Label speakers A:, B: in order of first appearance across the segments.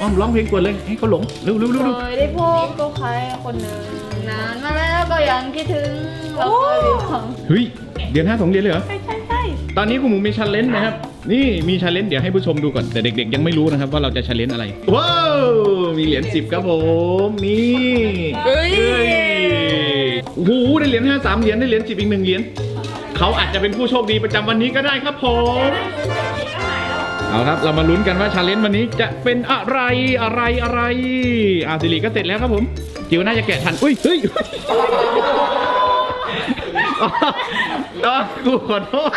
A: ออมร้องเพลงกวนเลยให้เขาหลงเร็วเร็วเร็ว
B: เค
A: เร็วย
B: ได้พบกับใครคนหนึ่งนานมาแล้วก็ยังคิดถึงเราเคยมีความ
A: เฮ้ยเดือนห้าสองเดือนเลยเหรอ
B: ใช่ใช่ใช่
A: ตอนนี้คุณหมูมีชันเลนนะครับ นี่มีชันเลนเดี๋ยวให้ผู้ชมดูก่อน แต่เด็กๆ ยังไม่รู้นะครับว่าเราจะชันเลนอะไร ว้าว มีเหรียญสิบครับผม นี่
B: เฮ้ย
A: เฮ้ยโอ้โหได้เหรียญห้าสามเหรียญได้เหรียญสิบอีกหนึ่งเหรียญเขาอาจจะเป็นผู้โชคดีประจำวันนี้ก็ได้ครับผม เอาครับ เรามาลุ้นกันว่าชาเลนจ์วันนี้จะเป็นอะไรอะไรอะไรอาสิริก็เสร็จแล้วครับผมจิวน่าจะแกะทันอุ้ยเฮ้ยอ๋ออ๋อกูขอโทษ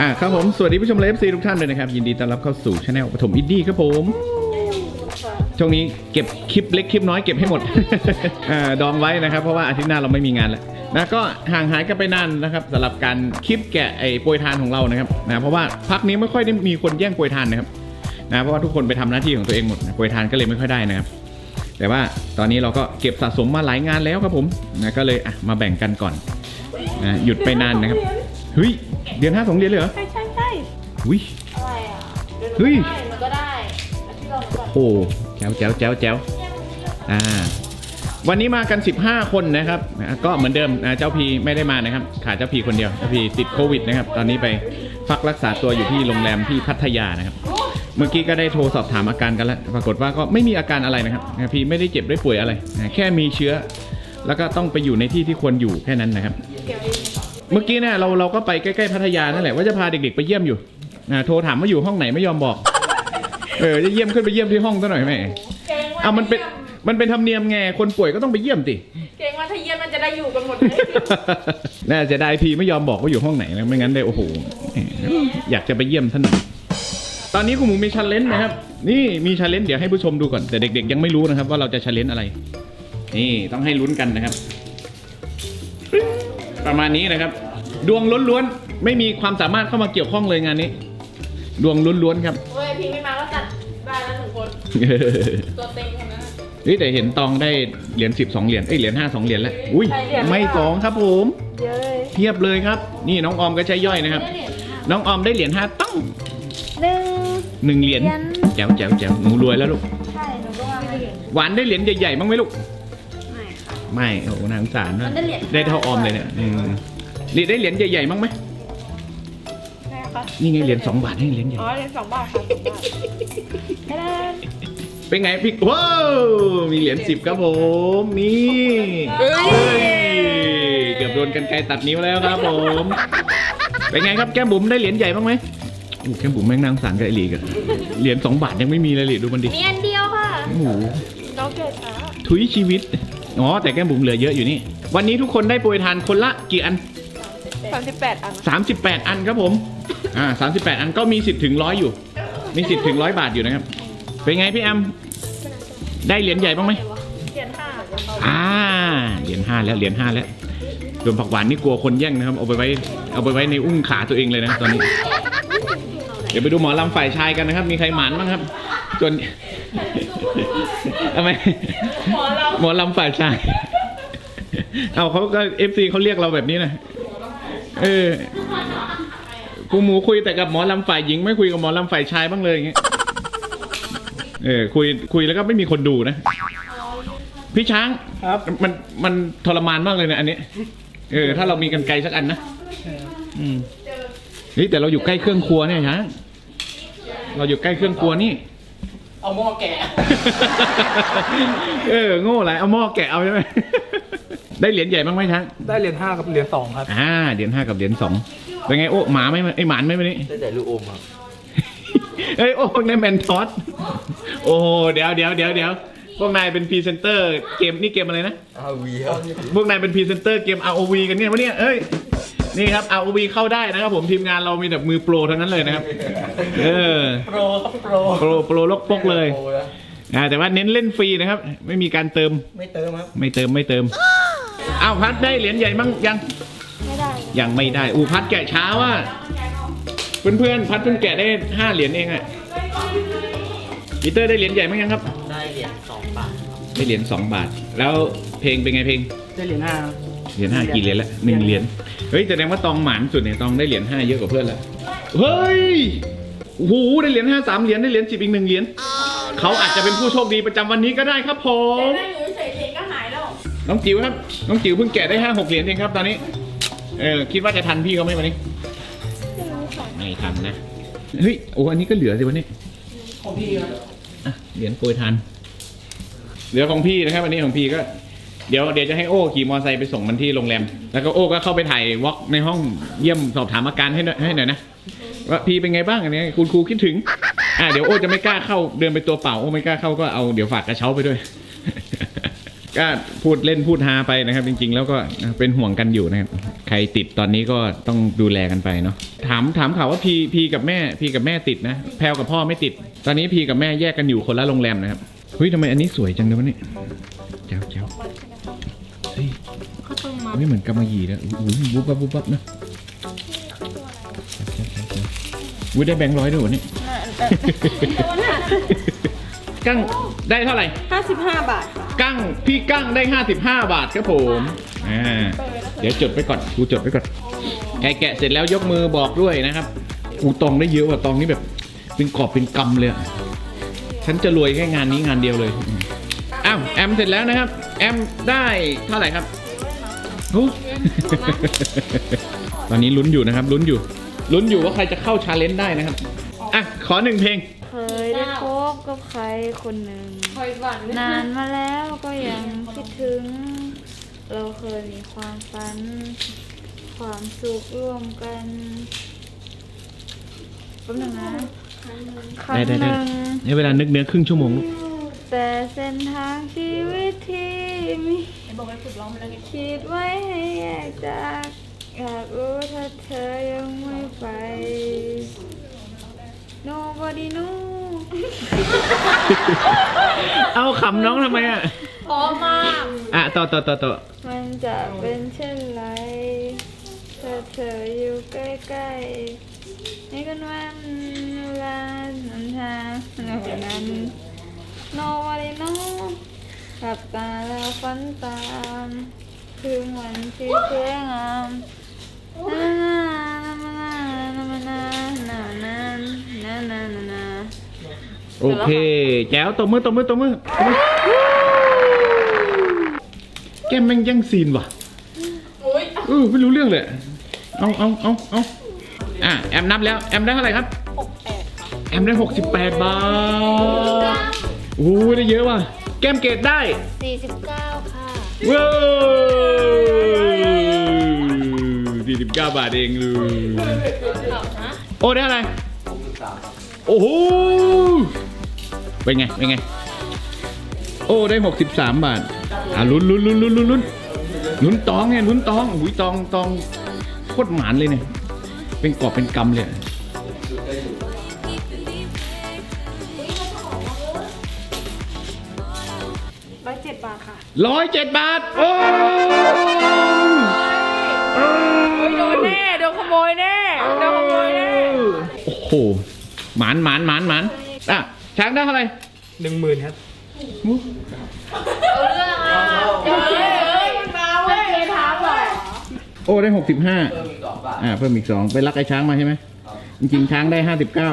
A: อ่าครับผม สวัสดีผู้ชมเลฟซีทุกท่านเลยนะครับ ยินดีต้อนรับเข้าสู่ช anel ปฐมอินดี้ครับผม ช่วงนี้เก็บคลิปเล็กคลิปน้อยเก็บให้หมดอ่าดองไว้นะครับ เพราะว่าอาทิตย์หน้าเราไม่มีงานแล้วนะก็ห่างหายกันไปนานนะครับสำหรับการคลิปแกะไอ้โปรยทานของเรานะครับนะเพราะว่าพักนี้ไม่ค่อยได้มีคนแย่งโปรยทานนะครับนะเพราะว่าทุกคนไปทำหน้าที่ของตัวเองหมดนะโปรยทานก็เลยไม่ค่อยได้นะครับ แต่ว่าตอนนี้เราก็เก็บสะสมมาหลายงานแล้วครับผมนะก็เลยอะมาแบ่งกันก่อนนะหยุดไปนานนะครับเฮ้ยเดือนห้าสองเดือนเลยเหรอ
B: ใช่ใช่ใช่
A: อุ้ย
B: อะไรอะ
A: เฮ้ย
B: มันก็ได้แล้วที่เราก่อน
A: โอ้แจ๋วแจ๋วแจ๋วแจ๋วอ่าวันนี้มากัน 15 คนนะครับ ก็เหมือนเดิมนะเจ้าพีไม่ได้มานะครับขาดเจ้าพีคนเดียวเจ้าพีติดโควิดนะครับ ตอนนี้ไปพักรักษาตัวอยู่ที่โรงแรมที่พัทยานะครับ เมื่อกี้ก็ได้โทรสอบถามอาการกันแล้ว ปรากฏว่าก็ไม่มีอาการอะไรนะครับพีไม่ได้เจ็บได้ป่วยอะไร แค่มีเชื้อ แล้วก็ต้องไปอยู่ในที่ที่ควรอยู่แค่นั้นนะครับ เมื่อกี้เนี่ยเราเราก็ไปใกล้ๆพัทยานั่นแหละว่าจะพาเด็กๆไปเยี่ยมอยู่โทรถามว่าอยู่ห้องไหนไม่ยอมบอก เออจะเยี่ยมขึ้นไปเยี่ยมที่ห้องซะหน่อยไหม
B: เกรงว่า
A: เอามันเป็นมันเป็นธรรมเนียมไงคนป่วยก็ต้องไปเยี่ยมติ
B: เกรงว่าถ้าเยี่ยมมันจะได้อยู่กันหมดเลย
A: น่าจะได้พีไม่ยอมบอกว่าอยู่ห้องไหนนะไม่งั้นได้โอ้โหอยากจะไปเยี่ยมท่านหน่อยตอนนี้คุณหมูมีชันเลนนะครับ นี่มีชันเลนเดี๋ยวให้ผู้ชมดูก่อนแต่เด็ก ๆ ยังไม่รู้นะครับ ว่าเราจะชันเลนอะไร นี่ต้องให้ลุ้นกันนะครับ ประมาณนี้นะครับ ดวงล้วนๆไม่มีความสามารถเข้ามาเกี่ยวข้องเลยงานนี้ ดวงล้วนๆครับ
B: เว้ยพี่ไม่มาก็จัดได้แล้วหนึ่งคน ตัวเต็งคนนั้น
A: เฮ้ยแต่เห็นตองได้เหรียญสิบสองเหรียญเอ้ยเหรียญห้าสองเหรียญแล้วอุ้ย
B: ใช่เหรียญ
A: ไม่สองครับผม
B: เยอะเลย
A: เทียบเลยครับ นี่น้องออมก็ใช้ย่อยนะครับ น้องออมได้เหรียญห้าต้อง
B: หนึ่ง
A: หนึ่งเหรียญ
B: เหรียญ
A: แจ๋วแจ๋วแจ๋วหนูรวยแล้วลูก
B: ใช่หนูก็ว่าไม่เหรียญ
A: หวานได้เหรียญใหญ่ๆบ้างไหมลูก
B: ไม่ค่ะ
A: ไม่โอ้โหนางสารนะ
B: มันได้เหรียญ
A: ได้เท่าออมเลยเนี่ยอืมเหรียญได้เหรียญใหญ่ๆบ้างไหม
B: ใช่ค่ะ
A: นี่ไงเหรียญสองบาทนี่เหรียญใหญ่
B: อ๋อเหรียญสองบาทค่ะสองบาทไม่ได้
A: เป็นไงพี่ว้าวมีเหรียญสิบครับผมนี่
B: เฮ้ย
A: เฮ้ยเกือบโดนกันไกรตัดนิ้วแล้วครับผม เป็นไงครับแก้มบุ๋มได้เหรียญใหญ่บ้างไหมโอ้แก้มบุ๋มแม่งนางสารกับไอหลีกันเหรียญสองบาทยังไม่มีเลยหลีดูมันดิ
B: มีอันเดียวค่ะ
A: โอ้โห
B: น้องเกิดช้า
A: ทุยชีวิตอ๋อแต่แก้มบุ๋มเหลือเยอะอยู่นี่ วันนี้ทุกคนได้โปรยทานคนละกี่อัน
B: สามสิบแปดอัน
A: 38 อันครับผม อ่า38 อันก็มีสิทธิ์ถึงร้อยอยู่ มีสิทธิ์ถึงร้อยบาทอยู่นะครับ เป็นไงพี่แอม ได้เหรียญใหญ่บ้างไหม
B: เหรียญห้า
A: อ่าเหรียญห้าแล้วเหรียญห้าแล้วรวมผักหวานนี่กลัวคนแย่งนะครับ เอาไปไว้ เอาไปไว้ในอุ้งขาตัวเองเลยนะตอนนี้ เดี๋ยวไปดูหมอลำฝ่ายชายกันนะครับ มีใครหมานบ้างครับจนทำไม
B: หมอเรา
A: หมอลำฝ่ายชาย เอาเขาก็เอฟซีเขาเรียกเราแบบนี้นะเออกูหมูคุยแต่กับหมอลำฝ่ายหญิงไม่คุยกับหมอลำฝ่ายชายบ้างเลยอย่างเงี้ย เออคุยคุยแล้วก็ไม่มีคนดูนะ พี่ช้าง
C: ครับ
A: มันมันทรมานมากเลยนะอันนี้ เออ ถ้าเรามีกันไกลสักอันนะอืมเฮ้ยแต่เราอยู่ใกล้เครื่องครัวเนี่ยช้างเราอยู่ใกล้เครื่องครัวนี่
C: เอาหม้อแกะ
A: เออโง่ไรเอาหม้อแกะเอาใช่ไหมได้เหรียญใหญ่บ้างไหมช้าง
C: ได้เหรียญห้ากับเหรียญสองครับ
A: อ่าเหรียญห้ากับเหรียญสองเป็นไงโอ้หมาไหมไอยหมานไหมวันนี้
D: ได้แต่ลูกอมครับ
A: เอ้ยโอ้พวกนายแมนทอสโอ้เดี๋ยวเดี๋ยวเดี๋ยวเดี๋ยวพวกนายเป็นพรีเซนเตอร์เกมนี่เกมอะไรนะ
D: อาวีครับ
A: พวกนายเป็นพรีเซนเตอร์เกม ROV กันเนี่ยวะเนี่ยเอ้ย นี่ครับ ROV เข้าได้นะครับผมทีมงานเรามีแบบมือโปรทั้งนั้นเลยนะครับ เออ
C: โปรครับโปร
A: โปรโปรลกปกเลย
D: โอ้นะ
A: อ่าแต่ว่าเน้นเล่นฟรีนะครับ ไม่มีการเติม
C: ไม่เติมครับ
A: ไม่เติมไม่เติม อ้าวพัดได้เหรียญใหญ่มั้งยัง
B: ไม่ได้
A: ยังไม่ได้ อูพัดแกะช้าว่ะ เพื่อนๆพัดเพิ่งแกะได้ห้าเหรียญเองอะปีเตอร์ได้เหรียญใหญ่มั้งยังครับ
D: ได้เหรียญสองบาท
A: ได้เหรียญสองบาท แล้วเพลงเป็นไงเพลง
C: ได้เหรียญห้าครับ
A: เหรียญห้ากี่เหรียญละหนึ่งเหรียญเฮ้ยแสดงว่าตองหมานสุดเนี่ยตองได้เหรียญห้าเยอะกว่าเพื่อนแล้วเฮ้ยโอ้โหได้เหรียญห้าสามเหรียญได้เหรียญสิบอีกหนึ่งเหรียญเขาอาจจะเป็นผู้โชคดีประจำวันนี้ก็ได้ครับผม
B: ได้อยู่เฉยๆก็หายแล้ว
A: น้องจิ๋วครับน้องจิ๋วเพิ่งแกะได้ห้าหกเหรียญเองครับตอนนี้เออคิดว่าจะทันพี่เขาไหมวันนี้ไม่ ทันนะเฮ้ยโอ้อันนี้ก็เหลือสิวันนี้
C: ของพี่ครับ
A: อะเหรียญโปรยทานเหลือของพี่นะครับอันนี้ของพี่ก็เดี๋ยวเดี๋ยวจะให้โอ้ขี่มอเตอร์ไซค์ไปส่งมันที่โรงแรม แล้วก็โอ้ก็เข้าไปถ่ายวอล์กในห้องเยี่ยมสอบถามอาการให้หน่อยให้หน่อยนะว่าพี่เป็นไงบ้างอันนี้คุณครูคิดถึง อ่าเดี๋ยวโอ้จะไม่กล้าเข้าเดินไปตัวเปล่าโอ้ไม่กล้าเข้าก็เอาเดี๋ยวฝากกระเช้าไปด้วย ก็พูดเล่นพูดฮาไปนะครับ จริง ๆ แล้วก็เป็นห่วงกันอยู่นะครับ ใครติดตอนนี้ก็ต้องดูแลกันไปเนาะถามถามข่าวว่าพีพีกับแม่พีกับแม่ติดนะแพลวกับพ่อไม่ติด ตอนนี้พีกับแม่แยกกันอยู่คนละโรงแรมนะครับเฮ้ยทำไมอันนี้สวยจังเลยวะเนี่ยเจ้าเจ้าเฮ้ย
B: เขาต้องมา
A: เฮ้ยเหมือนกำมะหยี่นะอุ้ยวุบวับวุบวับนะวุ้ยได้แบงค์ร้อยด้วยวะเนี่ยกั้งได้เท่าไหร่
B: ห้าสิบห้าบาทค่ะ
A: กั้งพี่กั้งได้ 55 บาทครับผมอ่าเดี๋ยวจดไปก่อนกูจดไปก่อนใครแกะเสร็จแล้วยกมือบอกด้วยนะครับกูตองได้เยอะกว่าตองนี่แบบ เป็นกอบเป็นกำเลยอะฉันจะรวยแค่งานนี้งานเดียวเลยอืมอ้าวแอมเสร็จแล้วนะครับ แอมได้เท่าไหร่ครับโอ้ ตอนนี้ลุ้นอยู่นะครับลุ้นอยู่ลุ้นอยู่ว่าใครจะเข้าชาเลนจ์ได้นะครับอะขอหนึ่งเพลง
D: เคยได้พ บกับใครคนหนึ่ง
B: คอยฝัน
D: นานมาแล้วก็ยังคิดถึง เราเคยมีความฝัน ความสุขร่วมกันแป๊บหนึงนะครั้ง
A: ได้ได้
D: ห
A: ได้
D: นึ่ง
A: ให้เวลานึกเนื้อครึ่งชั่วโมงลูก
D: แต่เส้นทางชีวิตที่มี
B: บอกไปฝึกร้องไปแล้วไง
D: คิดไว้ให้แยกจากอยากรู้ถ้าเธอยังไม่ไป nobody know
A: เอาขำน้องทำไมอะ
B: พร้อมมาก
A: อะต่อต่อต่อต่อ
D: มันจะเป็นเช่นไรถ้าเธออยู่ใกล้ๆในกันวันเวลานันทางในวันนั้น nobody know หลับตาแล้วฝันตาม คืนวันที่สวยงาม
A: โอเค แจ๋วตบมือตบมือตบมือตบมือแก้มแม่งยังซีนว่ะเออไม่รู้เรื่องเลย เอาเอาเอาเอาอะแอมนับแล้ว แอมได้เท่าไหร่ครับ
B: หกแปด
A: แอมได้ 68 บาทโอ้โหได้เยอะว่ะ แก้มเกตได้
D: สี่สิบเก้าค่ะ
A: ว้าวสี่สิบเก้าบาทเองเลยโอ้ได้อะไรโอ้โห เป็นไง เป็นไง โอ้ ได้หกสิบสามบาท อะลุ้นลุ้นลุ้นลุ้นลุ้นลุ้นลุ้นตองเนี่ยลุ้นตองหุยตองตองโคตรหมานเลยเนี่ย เป็นกอบเป็นกำเลยอะ
D: ร้อยเจ็ดบาทค่ะ
A: ร้อยเจ็ดบาท โอ้
B: โดนแน่ โดนขโมยแน่ โดนขโมยแน่
A: โอ้โหหมานหมานหมานหมานอะ ช้างได้เท่าไหร่
C: หนึ่งหมื่นครับ
B: เฮ้ยมันมาเว้ยถามเลย
A: โอ้ได้หกสิบห้าอ่าเพิ่มอีกสองไปรักไอ้ช้างมาใช่ไหมจริงๆช้างได้ห้าสิบเก้า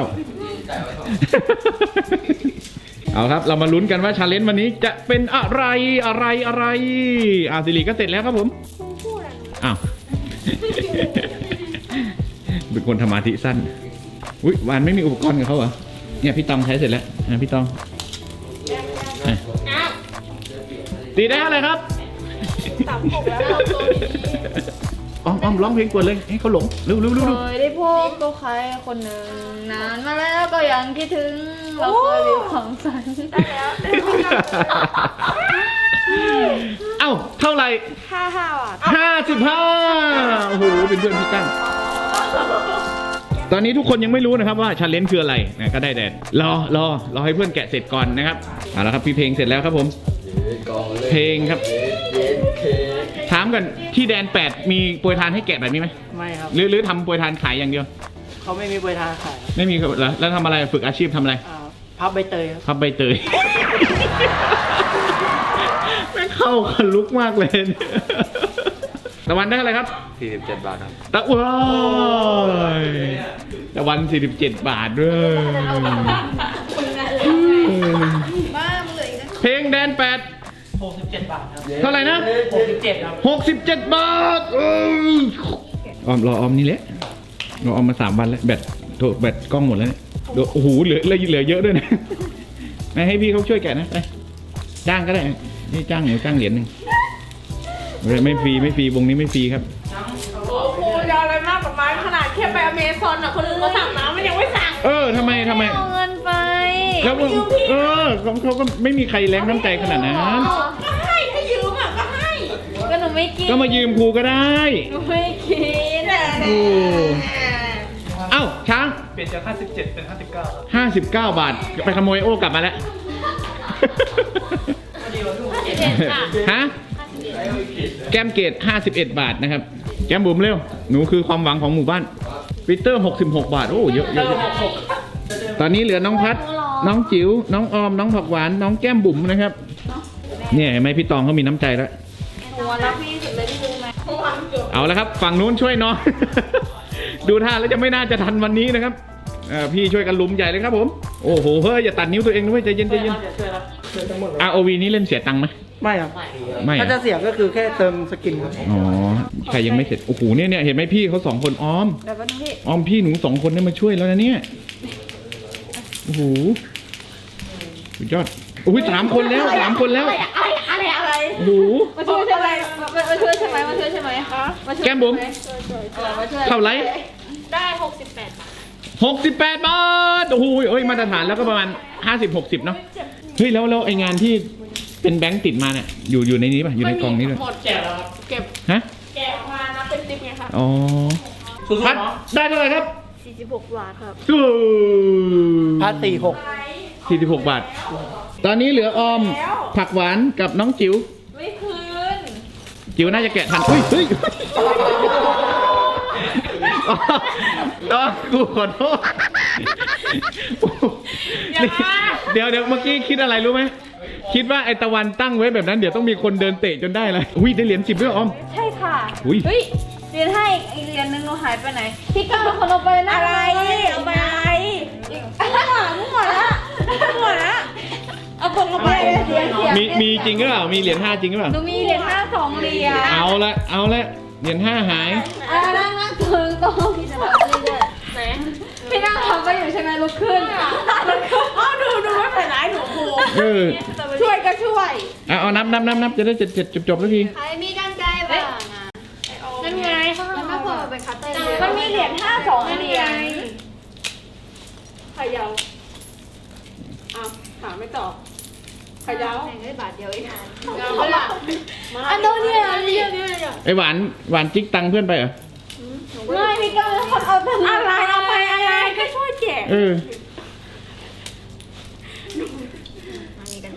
A: เอาครับ เรามาลุ้นกันว่าชาเลนจ์วันนี้จะเป็นอะไรอะไรอะไรอ่าสิริก็เสร็จแล้วครับผมอ้าวเป็นคนธรรมาธิสั้นอุ้ยวานไม่มีอุปกรณ์กับเขาเหรอ เนี่ยพี่ตองใช้เสร็จแล้วอะพี่ตองอะตีได้อะไรครับ
B: สามหกแล้วตัวนี้
A: อ้อมอ้อมร้องเพลงกวนเลยให้เขาหลงเร็วเร็วเร็ว
D: เค
A: เร็วย
D: ได้พบกับใครคนหนึ่งนานมาแล้วก็ยังคิดถึงเราเคยมีความฝันได้แล้ว
A: เอ้าเท่าไหร่
D: ห้าห้าบาท
A: ห้าสิบห้าโอ้โหเป็นเพื่อนพี่กั้ง ตอนนี้ทุกคนยังไม่รู้นะครับว่าชาเลนจ์คืออะไรนะก็ได้แต่รอรอรอให้เพื่อนแกะเสร็จก่อนนะครับเอาละครับพี่เพลงเสร็จแล้วครับผม เพลงครับ ถามกันที่แดนแปดมีโปรยทานให้แกะแบบนี้ไหม
C: ไม่ครับ
A: หรือหรือทำโปรยทานขายอย่างเดียว
C: เขาไม่มีบริทางขายครับ
A: ไม่มีเหรอแล้วทำอะไรฝึกอาชีพทำอะไร
C: อ่าพับใบเตยครับ
A: พับใบเตย แม่งเข้ากันลุกมากเลย ตะวันได้อะไรครับ
E: 47 บาทครับ
A: ตะว้ายตะวัน 47 บาทด้วย
D: บ้ามึงเหลืออีกนะ
A: เพลงแดนแปด
C: 67 บาทครับ
A: เท่าไหร่นะ
C: 67ครับ
A: 67 บาทเอ้ยออมรอออมนี่แหละรอออมมาสามวันแล้วแบตโทรแบตกล้องหมดแล้วเนี่ยเดี๋ยวโอ้โหเหลือเหลือเหลือเยอะด้วยนะไม่ให้พี่เขาช่วยแกะนะไปจ้างก็ได้นี่จ้างหนูจ้างเหรียญหนึ่งไม่ ไม่ฟรีไม่ฟรีวงนี้ไม่ฟรีครับ
B: โอ้โหยาวอะไรมากกว่าไม้ขนาดแค่ไปอเมซอนอะคนอื่นเขาสั่งน้ำมันยังไม่สั่ง
A: เออทำไมทำไม
D: เอาเงินไป
A: แล้วก็เออเขาเขาก็ไม่มีใครแรงน้ำใจขนาดนั้น
B: ก็ให้ถ้ายืมอะก็ให้
D: ก็หนูไม่กิน
A: ก็มายืมครูก็ได้
D: หนูไม่กิน
A: โอ้เอ้าช้าง
C: เปลี่ยนจาก 57 เป็น 59ครับ
A: ห้าสิบเก้าบาท ไปขโมยโอ้กลับมาแล้วฮะ แก้มเกตห้าสิบเอ็ดบาทนะครับ แก้มบุ๋มเร็ว หนูคือความหวังของหมู่บ้านปีเตอร์หกสิบหกบาท โอ้เยอะเยอะเยอะตอนนี้เหลือน้องพัด น้องจิ๋ว น้องออม น้องผักหวาน น้องแก้มบุ๋มนะครับ เนี่ยเห็นไหมพี่ตองเขามีน้ำใจแล้ว
D: หนูรักพี่สุดเลยที่รู้ไหม
A: เอาละครับ ฝั่งนู้นช่วยน้อง ดูท่าแล้วจะไม่น่าจะทันวันนี้นะครับเอ่อพี่ช่วยกันลุมใหญ่เลยครับผม โอ้โห เฮ้ย อย่าตัดนิ้วตัวเองด้วยใจเย็นใจเย็น
C: เดี๋ยวช่วยครับช่วยทั้งหมดเลย
A: ROV นี้เล่นเสียตังค์ไหม
C: ไม่ครับ
A: ไม่
C: ถ้าจะ
A: อะ
C: เสียก็คือแค่เติมสกินครับ
A: อ๋อใครยังไม่เสร็จโอ้โหเนี่ยเนี่ยเห็นไหมพี่เขาสองคนออม
D: แบบว่าพี่
A: ออมพี่หนูสองคนเนี่ยมาช่วยแล้วนะเนี่ยโอ้โหสุดยอดโอ้ยสามคนแล้วสามคนแล้ว
B: อะไรอะไรอะไร
A: โอ้โห
D: มาช่วยใช่ไหมมามาช่วยใช่ไหมมาช่วยใช่ไหมคะมาช่วย
A: แก้มบุ๋ม
D: เออมาช่วย
A: เท่าไหร
B: ได้68บาท
A: หกสิบแปดบาทโอ้โหเอ้ยมาตรฐานแล้วก็ประมาณห้าสิบหกสิบเนาะเฮ้ยแล้วแล้วไองานที่ เป็นแบงค์ติดมาเนี่ยอยู่อยู่ในนี้ป่ะอยู่ในกล่องนี้ด้วย
B: หมดแจกแล้วครับเก็บ
A: ฮะ
B: แกะออกมานะเป็นติ๊บไงคะ
A: อ๋อ
C: สู้
A: พัด
C: ๆเนาะ
A: ได้เท่าไหร่ครับ
D: 46บาทครับ
A: ตู้
C: พาร์ทตีหก
A: สี่สิบหกบาท ตอนนี้เหลือออมผักหวานกับน้องจิ๋ว
B: ไม่คืน
A: จิ๋วน่าจะแกะทันอุ้ยเฮ้ยอ๋ออ๋อกูขอโทษเดี๋ยวเดี๋ยวเมื่อกี้คิดอะไรรู้ไหม คิดว่าไอตะวันตั้งไว้แบบนั้นเดี๋ยวต้องมีคนเดินเตะจนได้เลยอุ้ยได้เหรียญสิบด้วยเหรอออม
D: ใช่ค่ะ
A: อุ้ย
D: เฮ้ยเรียนให้อีกเรียนนึงหนูหายไปไหนพี่ก้าวเป็นคนเอาไปนะ
B: อะไรเอาไปอะไร
D: อีกมั่วมั่วละมั่วละเอาคนเอาไปเสียเสีย
A: มีมีจริงหรือเปล่ามีเหรียญห้าจริงหรือเปล่า
D: หนูมีเหรียญห้าสองเหรียญ
A: เอาละเอาละเหรียญห้าหาย
D: อ่านั่งนั่งเพิงตรง พี่นั่งทำไปอยู่ใช่ไหมลุกขึ้น
B: เอาดูดูว่าใส่ร้ายหนูครู
A: เออ
B: ช่วยก็ช่วย
A: เอาเอานับนับนับนับจะได้เจ็ดเจ็ดจบจบแล้วที
D: ใครมีกันไกลบ้างอะ
B: นั่นไง
D: แล้วก็พอเป็นคัตเตอร์มันมีเหรียญห้าสองเหรียญ
B: เขยาวอ้าวถามไม่ตอบเขยาว
D: แพงได้บาทเดียวเอง
B: เอาละ
D: อันโดเนี่ยอันนี้
A: ไอหวานหวานจิกตังค์เพื่อนไปเหรอ
D: ไม่พี่ก้าวเป็นคนเอาไป
B: อะไรเอาไปอะไรก็ช่วยแจก
A: เออ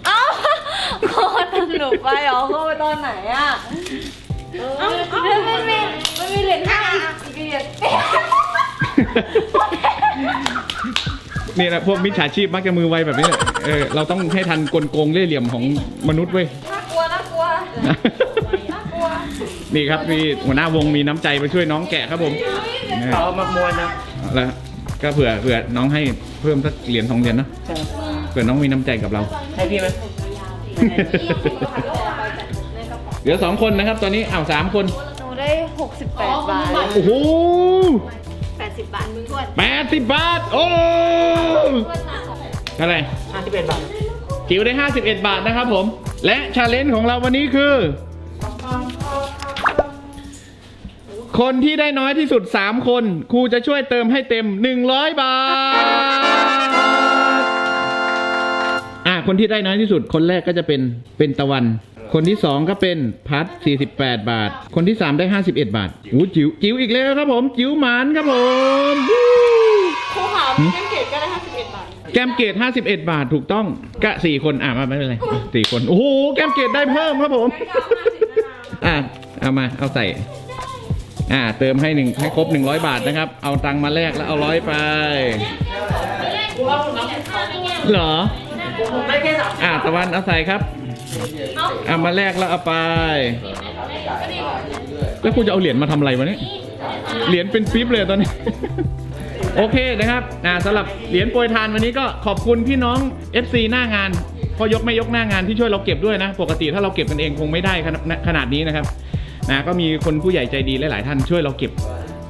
D: เอ้าโคตรสนุกไปเหรอเข้าไปตอนไหนอะ
B: เอ้าเอ้า
D: มันมีมันมีเหรียญห้าอีกเหรียญ
A: นี่แหละพวกมิจฉาชีพมักจะมือไวแบบนี้แหละเออเราต้องให้ทันกลโกงเล่ห์เหลี่ยมของมนุษย์เว้ย
D: น่ากลัวน่ากลัวน่ากลัว
A: นี่ครับมีหัวหน้าวงมีน้ำใจมาช่วยน้องแกะครับผม
C: เขาเอามามวนนะ
A: แล้วก็เผื่อเผื่อน้องให้เพิ่มสักเหรียญสองเหรียญเนอะ
C: ใช่ครับ
A: เผื่อน้องมีน้ำใจกับเรา
C: ให้พี่ไหม
A: เหลือสองคนนะครับ ตอนนี้อ้าวสามคน
D: หนูได้68บาท
A: โอ้โห
D: 80บาทมึงทวน
A: แปดสิบบาทโอ้เท่าไหร่
C: ห้าสิบเอ็ดบาท
A: จิ๋วได้51บาทนะครับผม และชาเลนจ์ของเราวันนี้คือ คนที่ได้น้อยที่สุด 3 คนครูจะช่วยเติมให้เต็ม 100 บาท อ่าคนที่ได้น้อยที่สุด คนแรกก็จะเป็นเป็นตะวัน คนที่ 2 ก็เป็นพัด48 บาท คนที่ 3 ได้ 51 บาทอู้จิ๋วจิ๋วอีกแล้วครับผม จิ๋วหมานครับผมวู้
B: ครูหามแกงเกตก็ได้51บาท
A: แก้มเกต51 บาทถูกต้องกะสี่คนอะมาไม่เป็นไรสี่คนโอ้โหแก้มเกตได้เพิ่มครับผม อะเอามาเอาใส่ อ่าเติมให้หนึ่งให้ครบ 100 บาทนะครับ เอาตังค์มาแลกแล้วเอาร้อยไป เหรอ
C: ผมได้แค่สา
A: อ่าตะวันเอาใส่ครับเอามาแลกแล้วเอาไป แล้วคุณจะเอาเหรียญมาทำอะไรวะเนี่ยเหรียญเป็นปิ๊บเลยตอนนี้ โอเคนะครับอ่าสำหรับเหรียญโปรยทานวันนี้ก็ขอบคุณพี่น้อง FC หน้างานพอยกไม่ยกหน้างานที่ช่วยเราเก็บด้วยนะ ปกติถ้าเราเก็บกันเองคงไม่ได้ขนาดนี้นะครับ นะก็มีคนผู้ใหญ่ใจดีหลาย ๆ ท่านช่วยเราเก็บ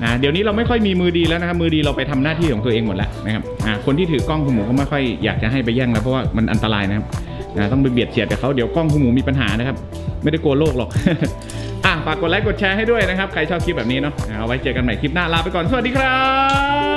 A: นะเดี๋ยวนี้เราไม่ค่อยมีมือดีแล้วนะครับมือดีเราไปทำหน้าที่ของตัวเองหมดแล้วนะครับอ่าคนที่ถือกล้องคุณหมูก็ไม่ค่อยอยากจะให้ไปแย่งแล้วเพราะว่ามันอันตรายนะครับนะต้องไปเบียดเสียดกับเขาเดี๋ยวกล้องคุณหมูมีปัญหานะครับ ไม่ได้กลัวโลกหรอกอะฝากกดไลค์กดแชร์ให้ด้วยนะครับ ใครชอบคลิปแบบนี้เนาะเอาไว้เจอกันใหม่คลิปหน้าลาไปก่อนสวัสดีครับ